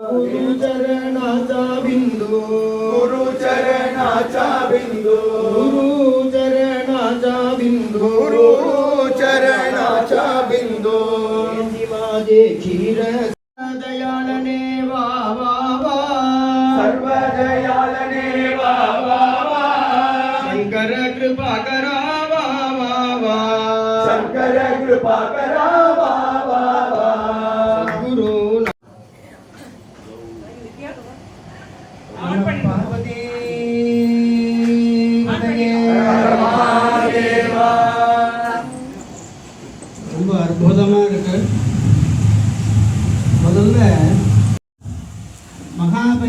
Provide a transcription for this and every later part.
गुरु चरणाचा बिंदू. गुरु चरणाचा बिंदू. गुरु चरणाचा बिंदू. गुरु चरणाचा बिंदू माझे क्षीर दयाळने वा वा वा. सर्व दयालने वा वा वा. शंकर कृपा करा वा वा वा. शंकर कृपा करा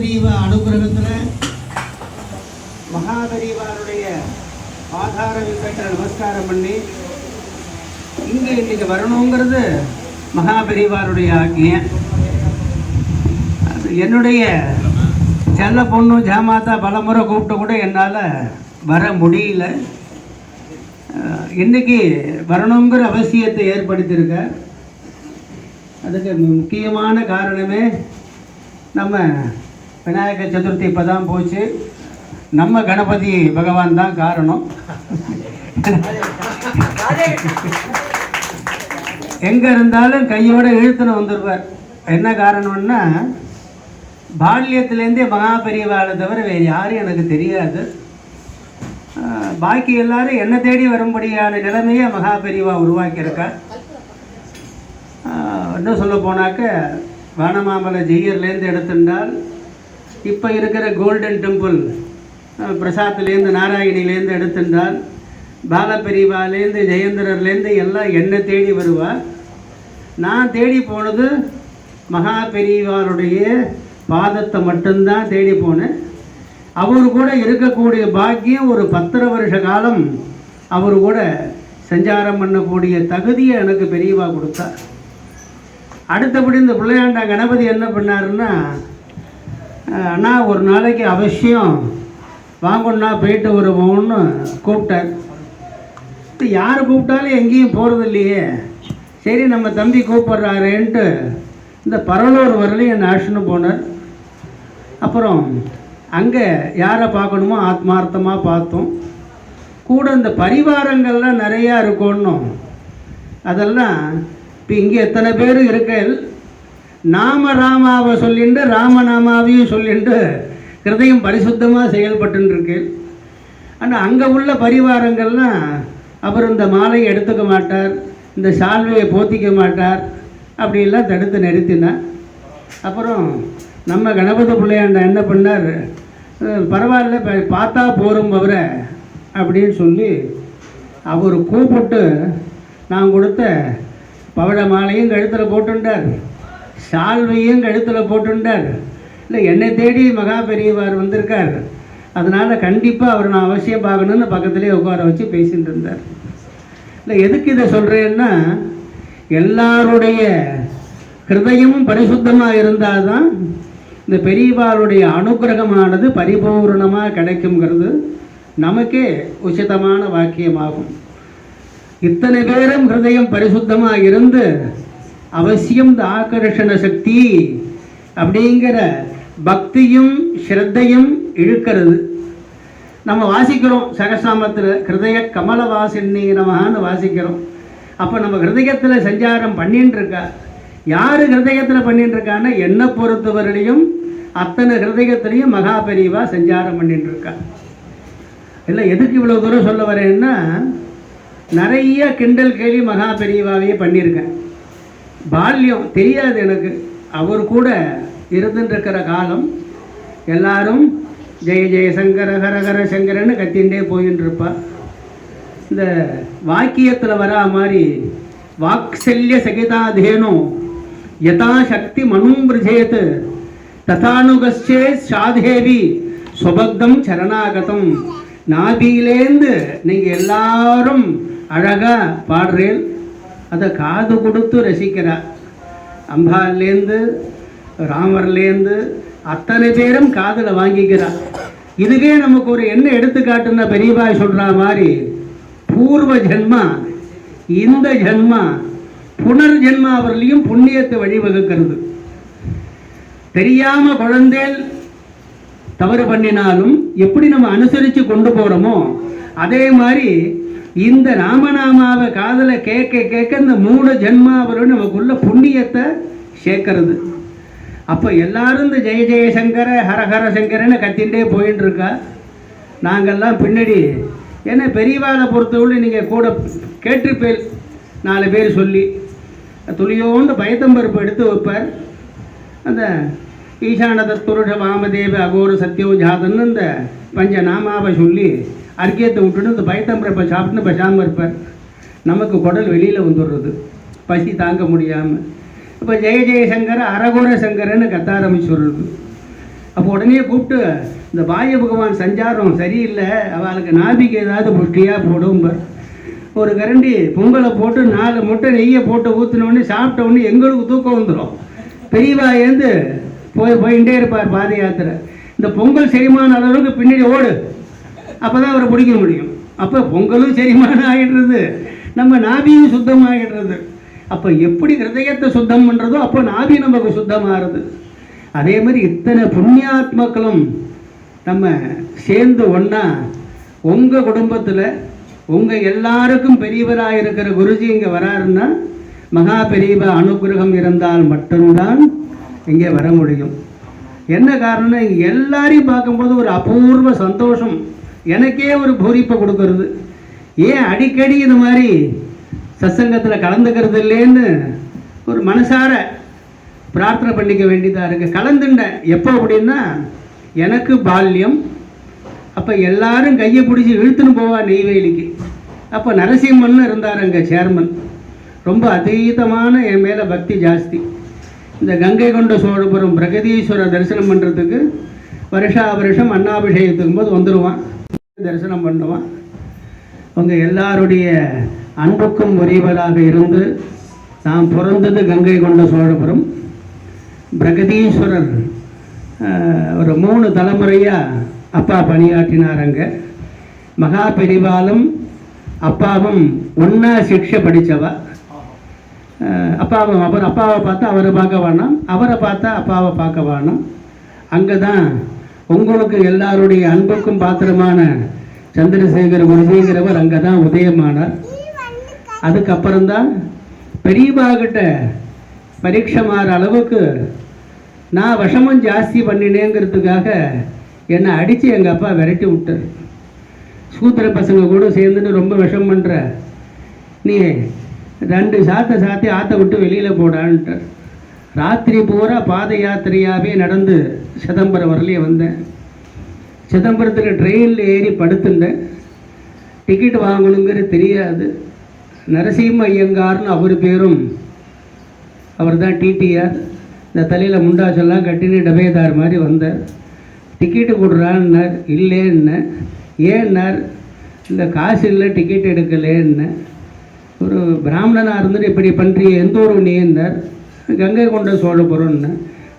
மகாபரிவ அனுகிரகத்தில் மகாபரிவாருடைய ஆதார விக்கட்ட நமஸ்காரம் பண்ணி இங்கே இன்னைக்கு வரணுங்கிறது மகாபரிவாருடைய ஆக்ஞை. அது என்னுடைய செல்ல பொண்ணு ஜாமாத்தா பலமுறை கூப்பிட்டு கூட என்னால் வர முடியல. இன்றைக்கி வரணுங்கிற அவசியத்தை ஏற்படுத்தியிருக்க. அதுக்கு முக்கியமான காரணமே நம்ம விநாயகர் சதுர்த்தி இப்போ தான் போச்சு. நம்ம கணபதி பகவான் தான் காரணம். எங்கே இருந்தாலும் கையோட இழுத்துன்னு வந்துடுவார் என்ன காரணம்னா பால்யத்துலேருந்தே மகா பெரியவாளை தவிர வேறு யாரும் எனக்கு தெரியாது. பாக்கி எல்லாரும் என்னை தேடி வரும்படியான நிலைமையை மகாபெரிவா உருவாக்கியிருக்கா. ஆஹ் இன்னும் சொல்ல போனாக்க வானமாமலை ஜெய்யர்லேருந்து எடுத்துட்டால் இப்போ இருக்கிற கோல்டன் டெம்பிள் பிரசாத்துலேருந்து பிரசாத்லேருந்து நாராயணிலேருந்து எடுத்துட்டால் பாலபெரிவாலேருந்து ஜெயேந்திரர்லேருந்து எல்லாம் என்னை தேடி வருவா நான் தேடி போனது மகா பெரியவாருடைய பாதத்தை மட்டும்தான் தேடி போனேன். அவர் கூட இருக்கக்கூடிய பாக்கியம் ஒரு பத்தரை வருஷ காலம் அவர் கூட சஞ்சாரம் பண்ணக்கூடிய தகுதியை எனக்கு பெரியவா கொடுத்தார். அடுத்தபடி இந்த பிள்ளையாண்டா கணபதி என்ன பண்ணாருன்னா அண்ணா ஒரு நாளைக்கு அவசியம். வாங்கண்ணா போயிட்டு வருவோம்னு கூப்பிட்டேன். யார் கூப்பிட்டாலும் எங்கேயும் போகிறது இல்லையே. சரி நம்ம தம்பி கூப்பிட்றாரேன்ட்டு இந்த பரலூர் வரலையும் என்னை அழைச்சின்னு போனார். அப்புறம் அங்கே யாரை பார்க்கணுமோ ஆத்மார்த்தமாக பார்த்தோம். கூட இந்த பரிவாரங்கள்லாம் நிறையா இருக்கணும் அதெல்லாம் இப்போ இங்கே எத்தனை பேர் இருக்கேன் நாம ராமாவை சொல்லிண்டு ராமநாமாவையும் சொல்லிண்டு கிருதயம் பரிசுத்தமாக செயல்பட்டுன்னு ஆனால் அங்கே உள்ள பரிவாரங்கள்லாம் அவர் இந்த மாலையை எடுத்துக்க மாட்டார் இந்த சால்வையை போத்திக்க மாட்டார் அப்படிலாம் தடுத்து நிறுத்தினார். அப்புறம் நம்ம கணபதி பிள்ளையாண்ட என்ன பண்ணார்? பரவாயில்ல பார்த்தா போரும் அவரை அப்படின்னு சொல்லி அவர் கூப்பிட்டு நான் கொடுத்த பவழ மாலையும் கழுத்தில் போட்டுண்டார். சால்வையும் கழுத்தில் போட்டுண்டார்? இல்லை என்னை தேடி மகா பெரியவார் வந்திருக்கார். அதனால் கண்டிப்பாக அவர் நான் அவசியம் பார்க்கணுன்னு பக்கத்துலேயே உட்கார வச்சு பேசிட்டு இருந்தார். இல்லை எதுக்கு இதை சொல்கிறேன்னா எல்லாருடைய ஹிருதயமும் பரிசுத்தமாக இருந்தால் தான் இந்த பெரியவாருடைய அனுகிரகமானது பரிபூர்ணமாக கிடைக்குங்கிறது நமக்கே உச்சிதமான வாக்கியமாகும். இத்தனை பேரும் ஹிருதயம் பரிசுத்தமாக இருந்து அவசியம் இந்த ஆகர்ஷண சக்தி அப்படிங்கிற பக்தியும் ஸ்ரத்தையும் இழுக்கிறது. நம்ம வாசிக்கிறோம் சகசாமத்தில் ஹிருதய கமலவாசினி நமகான்னு வாசிக்கிறோம். அப்போ நம்ம ஹிருதயத்தில் சஞ்சாரம் பண்ணின்னு இருக்கா யார் ஹிருதயத்தில் பண்ணிட்டு இருக்கான்னா என்னை பொறுத்தவரையிலையும் அத்தனை ஹிருதயத்திலையும் மகா பெரியவா சஞ்சாரம் பண்ணிட்டு இருக்கா இல்லை எதுக்கு இவ்வளோ தூரம் சொல்ல வரேன்னா நிறைய கிண்டல் கேள்வி மகா பெரியவாவே பண்ணியிருக்கேன். பால்யம் தெரியாது எனக்கு. அவர் கூட இருந்துருக்கிற காலம் எல்லாரும் ஜெய ஜெய சங்கர ஹர ஹர சங்கரன்னு கத்தின்ண்டே போயின்னு இருப்பா இந்த வாக்கியத்தில் வரா மாதிரி வாக்சல்ய சகிதா தேனு யதா சக்தி மனும் விரஜேத் ததானுகச்சே சாதேவி சுபக்தம் சரணாகதம். நாபியிலேந்து நீங்கள் எல்லாரும் அழகாக பாடுறேன். அதை காது கொடுத்து ரசிக்கிறா. அம்பாலேருந்து ராமர்லேருந்து அத்தனை பேரும் காதில் வாங்கிக்கிறா. இதுவே நமக்கு ஒரு என்ன எடுத்துக்காட்டுன்னா பெரியபாய் சொல்கிற மாதிரி பூர்வ ஜென்மா இந்த ஜென்மா புனர்ஜென்மாவிலையும் புண்ணியத்தை வழிவகுக்கிறது. தெரியாம குழந்தைகள் தவறு பண்ணினாலும் எப்படி நம்ம அனுசரித்து கொண்டு போகிறோமோ அதே மாதிரி இந்த ராமநாமாவை காதல கேட்க கேட்க இந்த மூணு ஜென்மாவரும் நமக்குள்ள புண்ணியத்தை சேர்க்கறது. அப்போ எல்லாரும் இந்த ஜெய ஜெயசங்கர ஹரஹர சங்கரன்னு கத்தின்ண்டே போயின்னு இருக்கா? நாங்கள்லாம் பின்னாடி ஏன்னா பெரியவாளை பொறுத்தவரை நீங்கள் கூட கேட்டிருப்பேன் நாலு பேர் சொல்லி துளியோண்டு பயத்தம்பருப்பு எடுத்து வைப்பார். அந்த ஈசான துருட வாமதேவ அகோர சத்யோ ஜாதன்னு இந்த பஞ்ச நாமாவை சொல்லி அர்க்கியத்தை விட்டுட்டு இந்த பயத்தம்பரை இப்போ சாப்பிட்டுன்னு பசாமல் இருப்பார். நமக்கு குடல் வெளியில் வந்துடுறது. பசி தாங்க முடியாமல் இப்போ ஜெய ஜெயசங்கர் அரகோர சங்கரன்னு கத்த ஆரம்பிச்சுடுறது. அப்போ உடனே கூப்பிட்டு இந்த பாய பகவான் சஞ்சாரம் சரியில்லை அவளுக்கு நாபிக்கு ஏதாவது புஷ்டியாக போடும்பார். ஒரு கரண்டி பொங்கலை போட்டு நாலு முட்டை நெய்யை போட்டு ஊற்றினோடனே சாப்பிட்ட உடனே எங்களுக்கு தூக்கம் வந்துடும் பெரியவா ஏந்து போய் போயிட்டே இருப்பார் பாத யாத்திரை. இந்த பொங்கல் செரிமான அளவுக்கு பின்னாடி ஓடு. அப்போ தான் அவரை பிடிக்க முடியும். அப்போ பொங்கலும் செரிமானம் ஆகிடுறது நம்ம நாபியும் சுத்தமாகிடுறது அப்போ எப்படி ஹிருதயத்தை சுத்தம் பண்ணுறதோ அப்போ நாபி நமக்கு சுத்தமாகிறது. அதே மாதிரி இத்தனை புண்ணியாத்மக்களும் நம்ம சேர்ந்து ஒன்றா உங்கள் குடும்பத்தில் உங்கள் எல்லாருக்கும் பெரியவராக இருக்கிற குருஜி இங்கே வராருன்னா மகா பெரியவ அனுகிரகம் இருந்தால் மட்டும்தான் இங்கே வர முடியும். என்ன காரணம்னா இங்கே எல்லாரையும் பார்க்கும்போது ஒரு அபூர்வ சந்தோஷம். எனக்கே ஒரு பூரிப்பை கொடுக்கறது. ஏன் அடிக்கடி இது மாதிரி சத்சங்கத்தில் கலந்துக்கிறது இல்லைன்னு ஒரு மனசார பிரார்த்தனை பண்ணிக்க வேண்டியதாக இருக்குது கலந்துட்டேன். எப்போ அப்படின்னா எனக்கு பால்யம் அப்போ எல்லாரும் கையை பிடிச்சி இழுத்துன்னு போவா நெய்வேலிக்கு அப்போ நரசிம்மன் இருந்தார் அங்கே சேர்மன் ரொம்ப அதீதமான என் மேலே பக்தி ஜாஸ்தி. இந்த கங்கை கொண்ட சோழபுரம் பிரகதீஸ்வரர் தரிசனம் பண்ணுறதுக்கு வருஷா வருஷம் அண்ணாபிஷேகத்துக்கும் போது வந்துடுவான் தரிசனம் பண்ணுவோம். அவங்க எல்லாருடைய அன்புக்கும் உரியவராக இருந்து நாம் பிறந்தது கங்கை கொண்ட சோழபுரம். பிரகதீஸ்வரர் ஒரு மூணு தலைமுறையாக அப்பா பணியாற்றினார் அங்கே. மகா பெரிவாலும் அப்பாவும் ஒன்றா சிக்ஷை படித்தவா அப்பாவும் அவர் அப்பாவை பார்த்தா அவரை பார்க்க வேணாம் அவரை பார்த்தா அப்பாவை பார்க்க வேணாம். அங்கே தான் உங்களுக்கு எல்லாருடைய அன்புக்கும் பாத்திரமான சந்திரசேகர குருஜிங்கிறவர் அங்கே தான் உதயமானார். அதுக்கப்புறம்தான் பெரியபாகிட்ட கிட்ட மாற அளவுக்கு நான் விஷமம் ஜாஸ்தி பண்ணினேங்கிறதுக்காக என்னை அடித்து எங்கள் அப்பா விரட்டி விட்டார். சூத்திர பசங்க கூட சேர்ந்துட்டு ரொம்ப விஷம் பண்ணுற நீ ரெண்டு சாத்தை சாத்தி ஆற்ற விட்டு வெளியில் போடான்ட்டார். ராத்திரி பூரா பாத யாத்திரையாகவே நடந்து சிதம்பரம் வரலையே வந்தேன். சிதம்பரத்தில் ட்ரெயினில் ஏறி படுத்துட்டேன் டிக்கெட் வாங்கணுங்கிறது தெரியாது. நரசிம்ம ஐயங்கார்னு அவர் பேரும் அவர் தான் டிடிஆர் இந்த தலையில் முண்டாசெல்லாம் கட்டினு டபேதார் மாதிரி வந்தார். டிக்கெட்டு கொடுறான்னார். இல்லைன்னு. ஏன்னார்? இந்த காசு இல்லை டிக்கெட் எடுக்கலேன்னு. ஒரு பிராமணனாக இருந்துட்டு இப்படி பண்ணுறிய எந்த ஒரு நீந்தார் கங்கை கொண்ட சோழபுரம்னு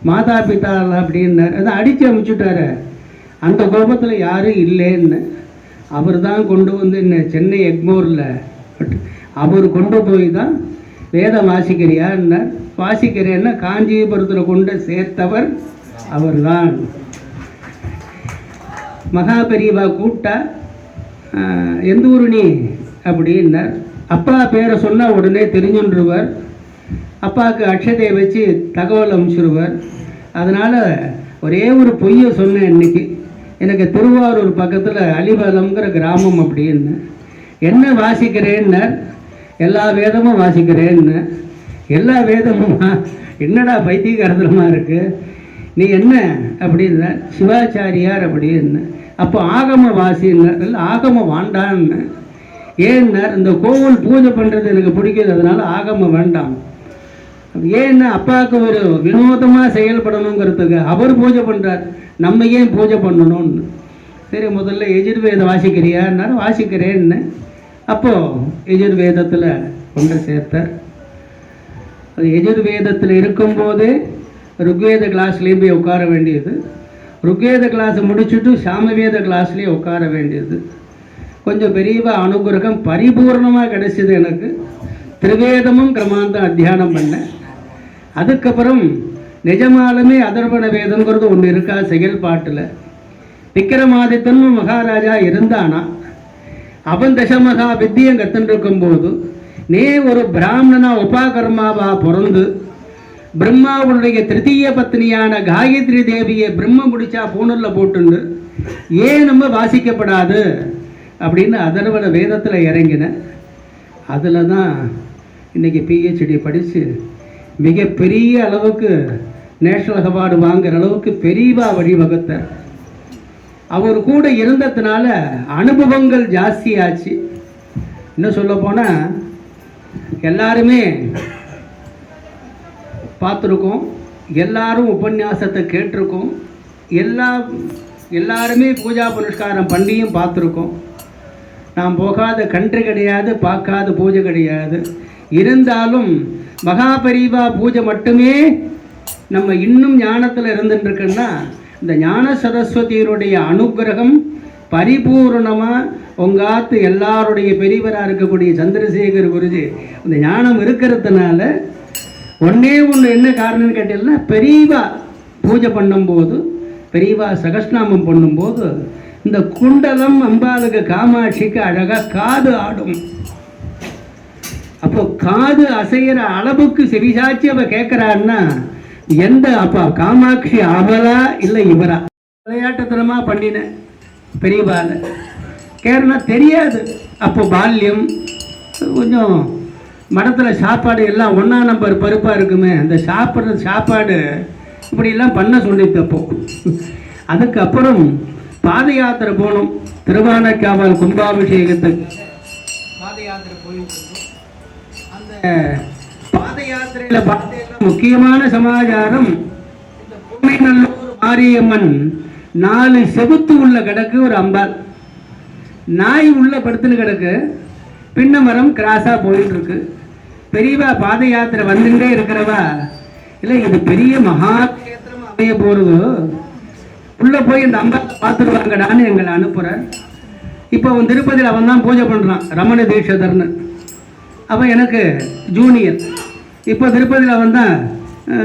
மாதா பிதா அப்படின்னார். அதை அடித்து அமுச்சுட்டாரு. அந்த கோபத்தில் யாரும் இல்லைன்னு. அவர் தான் கொண்டு வந்து என்ன சென்னை எக்மோரில் அவர் கொண்டு போய் தான் வேதம் வாசிக்கிறியான்னார் வாசிக்கிறேன்னா காஞ்சிபுரத்தில் கொண்டு சேர்த்தவர் அவர்தான். மகாபெரிவா கூப்பிட்டா கூட்டா எந்த ஊர் நீ? அப்படின்னார். அப்பா பேரை சொன்னால் உடனே தெரிஞ்சுன்றுவர். அப்பாவுக்கு அக்ஷதையை வச்சு தகவல் அனுப்பிச்சிருவார். அதனால் ஒரே ஒரு பொய்யை சொன்னேன் இன்றைக்கி எனக்கு திருவாரூர் பக்கத்தில் அலிபலம்ங்கிற கிராமம் அப்படின்னு. என்ன வாசிக்கிறேன்னர்? எல்லா வேதமும் வாசிக்கிறேன்னு எல்லா வேதமும் என்னடா பைத்தியகாரத்தனமாக இருக்குது நீ என்ன? அப்படின்னா சிவாச்சாரியார் அப்படின்னு. அப்போ ஆகம வாசின்னார். இல்லை ஆகம வாண்டான்னு ஏன்னார் இந்த கோவில் பூஜை பண்ணுறது எனக்கு பிடிக்கிறது அதனால் ஆகம வேண்டாம். ஏன்னா அப்பாவுக்கு ஒரு வினோதமாக செயல்படணுங்கிறதுக்கு அவர் பூஜை பண்ணுறார் நம்ம ஏன் பூஜை பண்ணணும்னு. சரி முதல்ல எஜுர்வேதம் வாசிக்கிறியான்னாரு. வாசிக்கிறேன்னு. அப்போது எஜுர்வேதத்தில் கொண்டு சேர்த்தார். அது எஜுர்வேதத்தில் இருக்கும்போதே ருக்வேத கிளாஸ்லேயும் போய் உட்கார வேண்டியது. ருக்வேத கிளாஸை முடிச்சுட்டு சாமவேத கிளாஸ்லேயே உட்கார வேண்டியது. கொஞ்சம் பெரியவா அனுகிரகம் பரிபூர்ணமாக கிடைச்சிது எனக்கு. திரிவேதமும் கிரமாந்தம் அத்தியானம் பண்ணேன். அதுக்கப்புறம் நிஜமாலுமே அதர்வண வேதங்கிறது ஒன்று இருக்கா? செயல்பாட்டில். விக்ரமாதித்தனும் மகாராஜா இருந்தானா? அவன் தசமகா வித்தியம் கத்துன்னு இருக்கும்போது நீ ஒரு பிராமணனா உபாகர்மாவா பிறந்து பிரம்மாவுடைய திருத்தீய பத்னியான காயத்ரி தேவியை பிரம்ம முடிச்சா பூனரில் போட்டுண்டு ஏன் நம்ம வாசிக்கப்படாது? அப்படின்னு அதர்வன வேதத்தில் இறங்கின. அதில் தான் இன்றைக்கி பிஹெச்டி படித்து மிகப்பெரிய அளவுக்கு நேஷனல் அவார்டு வாங்குற அளவுக்கு பெரியவா வழிவகுத்தார். அவர் கூட இருந்ததுனால அனுபவங்கள் ஜாஸ்தியாச்சு. இன்னும் சொல்ல போனால் எல்லாருமே பார்த்துருக்கோம். எல்லாரும் உபன்யாசத்தை கேட்டிருக்கோம். எல்லா எல்லாருமே பூஜா புனஸ்காரம் பண்ணியும் பார்த்துருக்கோம். நாம் போகாத கன்று கிடையாது பார்க்காத பூஜை கிடையாது. இருந்தாலும் மகாபரிவா பூஜை மட்டுமே நம்ம இன்னும் ஞானத்தில் இருந்துட்டுருக்குன்னா இந்த ஞான சரஸ்வதியினுடைய அனுக்கிரகம் பரிபூர்ணமாக உங்காத்து எல்லாருடைய பெரியவராக இருக்கக்கூடிய சந்திரசேகர் குருஜி இந்த ஞானம் இருக்கிறதுனால ஒன்றே ஒன்று என்ன காரணம்னு கேட்டீங்கன்னா பெரியவா பூஜை பண்ணும்போது பெரியவா சகஸ்நாமம் பண்ணும்போது இந்த குண்டலம் அம்பாளுக்கு காமாட்சிக்கு அழகாக காது ஆடும். அப்போ காது அசைகிற அளவுக்கு செவிசாட்சி அவ கேட்கிறான்னா எந்த அப்பா காமாட்சி அவளா இல்லை இவரா? விளையாட்டுத்தனமா பண்ணினேன் பெரியவால கேரளா தெரியாது. அப்போ பால்யம் கொஞ்சம் மடத்தில் சாப்பாடு எல்லாம் ஒன்றா நம்பர் பருப்பாக இருக்குமே அந்த சாப்பிட்ற சாப்பாடு இப்படிலாம் பண்ண சொல்லிட்டு தப்போ அதுக்கப்புறம் பாத யாத்திரை போனோம். திருவானக்காவல் கும்பாபிஷேகத்துக்கு. பாத யாத்திரையில பார்த்தீங்கன்னா முக்கியமான சமாச்சாரம் இந்த பொம்மைநல்லூர் மாரியம்மன் நாலு செவுத்து உள்ள கிடக்கு ஒரு அம்பாள். நாய் உள்ள படுத்துன்னு கிடக்கு பின்ன மரம் கிராஸாக போயிட்டு இருக்கு பெரியவா பாத யாத்திரை வந்துட்டே இருக்கிறவா? இல்லை இது பெரிய மகா கேத்திரம் அமைய போகிறது உள்ளே போய் இந்த அம்பாவை பார்த்துருவாங்கடான்னு எங்களை அனுப்புகிறேன் இப்போ அவன் திருப்பதியில் அவன் தான் பூஜை பண்ணுறான் ரமண தீட்சதர்னு. அவன் எனக்கு ஜூனியர் இப்போ திருப்பதியில் அவன் தான்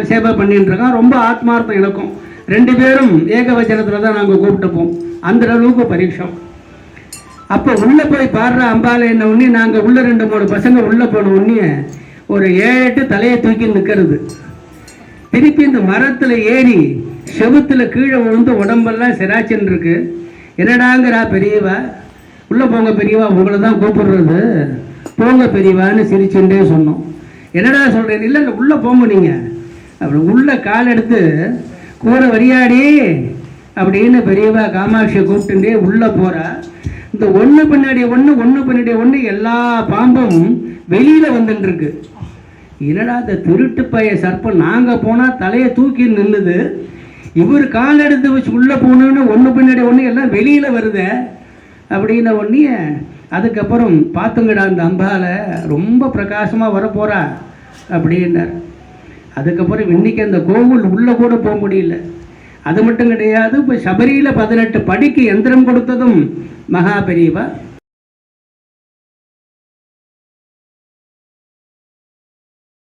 சேவை பண்ணிட்டுருக்கான் ரொம்ப ஆத்மார்த்தம் எனக்கும். ரெண்டு பேரும் ஏகவச்சனத்தில் தான் நாங்கள் கூப்பிட்டுப்போம். அந்த அளவுக்கு பரீட்சம் அப்போ உள்ளே போய் பாடுற அம்பாலை என்ன உடனே நாங்கள் உள்ளே ரெண்டு மூணு பசங்க உள்ளே போன உடனே ஒரு ஏழு எட்டு தலையை தூக்கி நிற்கிறது திருப்பி இந்த மரத்தில் ஏறி செவுத்தில் கீழே விழுந்து உடம்பெல்லாம் சிராச்சின்னு இருக்கு. என்னடாங்கிறா பெரியவா? உள்ளே போங்க பெரியவா உங்களை தான் கூப்பிடுறது. போங்க பெரியவான்னு சிரிச்சுட்டே சொன்னோம். என்னடா சொல்கிறேன் இல்லை இல்லை உள்ளே போங்க நீங்கள் அப்படி உள்ளே கால் எடுத்து கூரை வரியாடி அப்படின்னு பெரியவா காமாட்சியை கூப்பிட்டுட்டே உள்ளே போகிறா இந்த ஒன்று பின்னாடி ஒன்று ஒன்று பின்னாடி ஒன்று எல்லா பாம்பும் வெளியில் வந்துட்டுருக்கு. என்னடா இந்த திருட்டு பைய சர்ப்பம் நாங்கள் போனால் தலையை தூக்கி நின்றுது இவர் கால் எடுத்து வச்சு உள்ளே போகணுன்னு ஒன்று பின்னாடி ஒன்று எல்லாம் வெளியில் வருதே. அப்படின்ன உடனே அதுக்கப்புறம் பார்த்துங்கடா அந்த அம்பால ரொம்ப பிரகாசமாக வரப்போகிறா அப்படின்னார். அதுக்கப்புறம் இன்னைக்கு அந்த கோவில் உள்ளே கூட போக முடியல. அது மட்டும் கிடையாது இப்போ சபரியில் பதினெட்டு படிக்கு எந்திரம் கொடுத்ததும் மகா பெரியவா